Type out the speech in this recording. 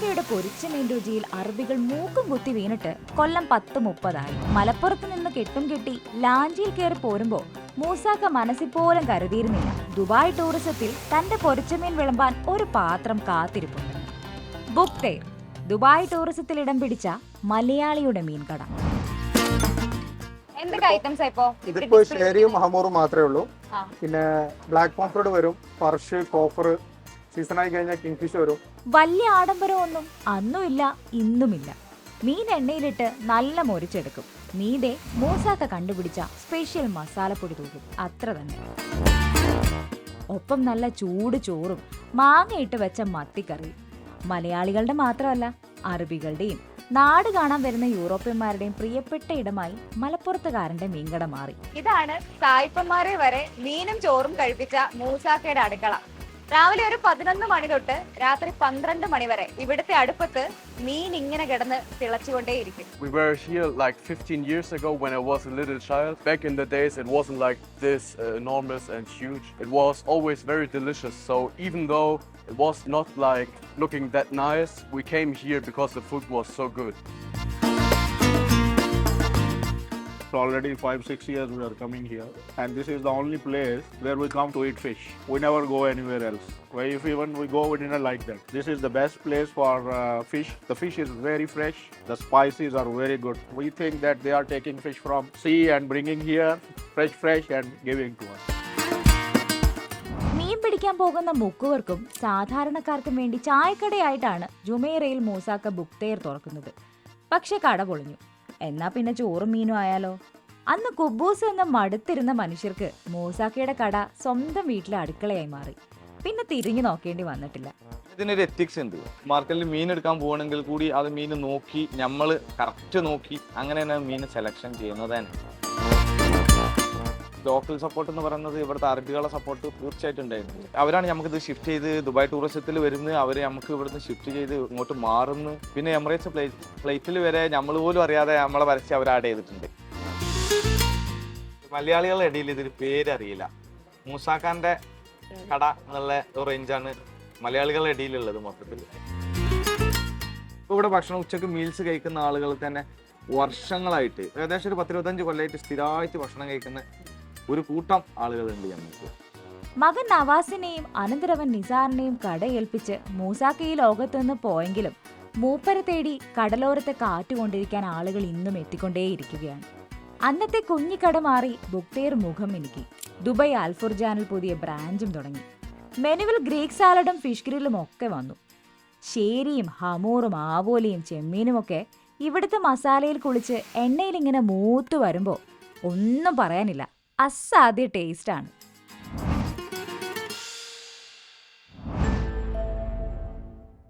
മൂസാക്കയുടെ പൊരിച്ച മീൻ രുചിയിൽ അറബികൾ മൂക്കും കുത്തി വീണിട്ട് കൊല്ലം പത്ത് മുപ്പതായി. മലപ്പുറത്ത് നിന്ന് കെട്ടും കെട്ടി ലാഞ്ചിയിൽ കയറി പോരുമ്പോ മൂസാക്ക മനസ്സിൽ പോലും കരുതിയിരുന്നില്ല. ദുബായ് ടൂറിസത്തിൽ തന്റെ പൊരിച്ചമീൻ വിളമ്പാൻ ഒരു പാത്രം കാത്തിരിപ്പുണ്ട്. ബുക്ക് തെയർ ദുബായ് ടൂറിസത്തിൽ ഇടം പിടിച്ച മലയാളിയുടെ മീൻകട എന്തൊക്കെ ഐറ്റംസ് ഇപ്പോ? ഇതിപ്പോ ഷേരിയും മഹമൂറും മാത്രമേ ഉള്ളൂ. പിന്നെ ബ്ലാക്ക് പോംഫ്രഡ് വരും പർഷ് കോഫർ സീസൺ ആയി കഴിഞ്ഞാൽ കിങ്ഫിഷ് വരും. വലിയ ആഡംബരമൊന്നും അന്നുമില്ല ഇന്നുമില്ല. മീൻ എണ്ണയിലിട്ട് നല്ല മൊരിച്ചെടുക്കും. മീതെ മൂസാക്ക കണ്ടുപിടിച്ച സ്പെഷ്യൽ മസാലപ്പൊടി തൂക്കും. അത്ര തന്നെ. ഒപ്പം നല്ല ചൂട് ചോറും മാങ്ങയിട്ട് വെച്ച മത്തിക്കറി. മലയാളികളുടെ മാത്രമല്ല അറബികളുടെയും നാട് കാണാൻ വരുന്ന യൂറോപ്യന്മാരുടെയും പ്രിയപ്പെട്ട ഇടമായി മലപ്പുറത്തുകാരന്റെ മീൻകട മാറി. ഇതാണ് സായിപ്പന്മാരെ വരെ മീനും ചോറും കഴിപ്പിച്ച മൂസാക്കയുടെ അടുക്കള. രാവിലെ ഒരു പതിനൊന്ന് മണി തൊട്ട് രാത്രി പന്ത്രണ്ട് മണി വരെ ഇവിടുത്തെ അടുപ്പത്ത് മീൻ ഇങ്ങനെ കിടന്ന് തിളച്ചുകൊണ്ടേയിരിക്കും We were here like 15 years ago when I was a little child. Back in the days, it wasn't like this uh, enormous and huge. It was always very delicious. So even though it was not like looking that nice, we came here because the food was so good. Already five, six years we are coming here, and this is the only place where we come to eat fish. We never go anywhere else. Where if even we go, we didn't like that. This is the best place for uh, fish. The fish is very fresh. The spices are very good. We think that they are taking fish from sea and bringing here, fresh, fresh, and giving to us. പിടിക്കാൻ പോകുന്ന മുക്കുവർക്കും സാധാരണക്കാർക്കും വേണ്ടി ചായക്കടയായിട്ടാണ് ജുമേറയിൽ മൂസാക്ക ബുക്തേർ തുറക്കുന്നത് പക്ഷെ കട പൊളിഞ്ഞു എന്നാ പിന്നെ ചോറും മീനും ആയാലോ? അന്ന് കുബൂസ് എന്ന മടുത്തിരുന്ന മനുഷ്യർക്ക് മൂസാക്കയുടെ കട സ്വന്തം വീട്ടിലെ അടുക്കളയായി മാറി. പിന്നെ തിരിഞ്ഞു നോക്കേണ്ടി വന്നിട്ടില്ല. ഇതിനൊരു എത്തിക്സ് ഉണ്ട്. മാർക്കറ്റിൽ മീൻ എടുക്കാൻ പോകണമെങ്കിൽ കൂടി അത് മീൻ നോക്കി നമ്മൾ കറക്റ്റ് നോക്കി അങ്ങനെ തന്നെ മീൻ സെലക്ഷൻ ചെയ്യുന്നത് തന്നെ. ലോക്കൽ സപ്പോർട്ട് എന്ന് പറയുന്നത് ഇവിടുത്തെ അറബികളുടെ സപ്പോർട്ട് തീർച്ചയായിട്ടും ഉണ്ടായിരുന്നു. അവരാണ് നമുക്കിത് ഷിഫ്റ്റ് ചെയ്ത് ദുബായ് ടൂറിസത്തിൽ വരുന്നത്. അവർ നമുക്ക് ഇവിടുന്ന് ഷിഫ്റ്റ് ചെയ്ത് ഇങ്ങോട്ട് മാറുന്നു. പിന്നെ എമിറേറ്റ്സ് ഫ്ലൈറ്റിൽ വരെ നമ്മൾ പോലും അറിയാതെ നമ്മളെ വരച്ച് അവർ ആഡ് ചെയ്തിട്ടുണ്ട്. മലയാളികളുടെ ഇടയിൽ ഇതിന് പേരറിയില്ല മൂസാഖാന്റെ കട എന്നുള്ള റേഞ്ചാണ് മലയാളികളുടെ ഇടയിലുള്ളത് മൊത്തത്തിൽ ഇവിടെ ഭക്ഷണം ഉച്ചയ്ക്ക് മീൽസ് കഴിക്കുന്ന ആളുകൾ തന്നെ വർഷങ്ങളായിട്ട് ഏകദേശം ഒരു പത്തിരുപത്തഞ്ച് കൊല്ലമായിട്ട് സ്ഥിരമായിട്ട് ഭക്ഷണം കഴിക്കുന്ന ഒരു കൂട്ടം ആളുകളുണ്ട് ഞങ്ങൾക്ക് മകൻ നവാസിനെയും അനന്തരവൻ നിസാറിനെയും കട ഏൽപ്പിച്ച് മൂസാക്ക ഈ ലോകത്തുനിന്ന് പോയെങ്കിലും മൂപ്പരെ തേടി കടലോരത്തെ കാറ്റുകൊണ്ടിരിക്കാൻ ആളുകൾ ഇന്നും എത്തിക്കൊണ്ടേയിരിക്കുകയാണ്. അന്നത്തെ കുഞ്ഞിക്കട മാറി ബുക്തേർ മുഖം മിനുക്കി. ദുബായ് അൽഫുർജാനിൽ പുതിയ ബ്രാഞ്ചും തുടങ്ങി. മെനുവിൽ ഗ്രീക്ക് സാലഡും ഫിഷ് ഗ്രില്ലും ഒക്കെ വന്നു. ശേരിയും ഹമൂറും ആവോലിയും ചെമ്മീനും ഒക്കെ ഇവിടുത്തെ മസാലയിൽ കുളിച്ച് എണ്ണയിൽ ഇങ്ങനെ മൂത്ത് വരുമ്പോൾ ഒന്നും പറയാനില്ല. അസാധ്യ ടേസ്റ്റാണ്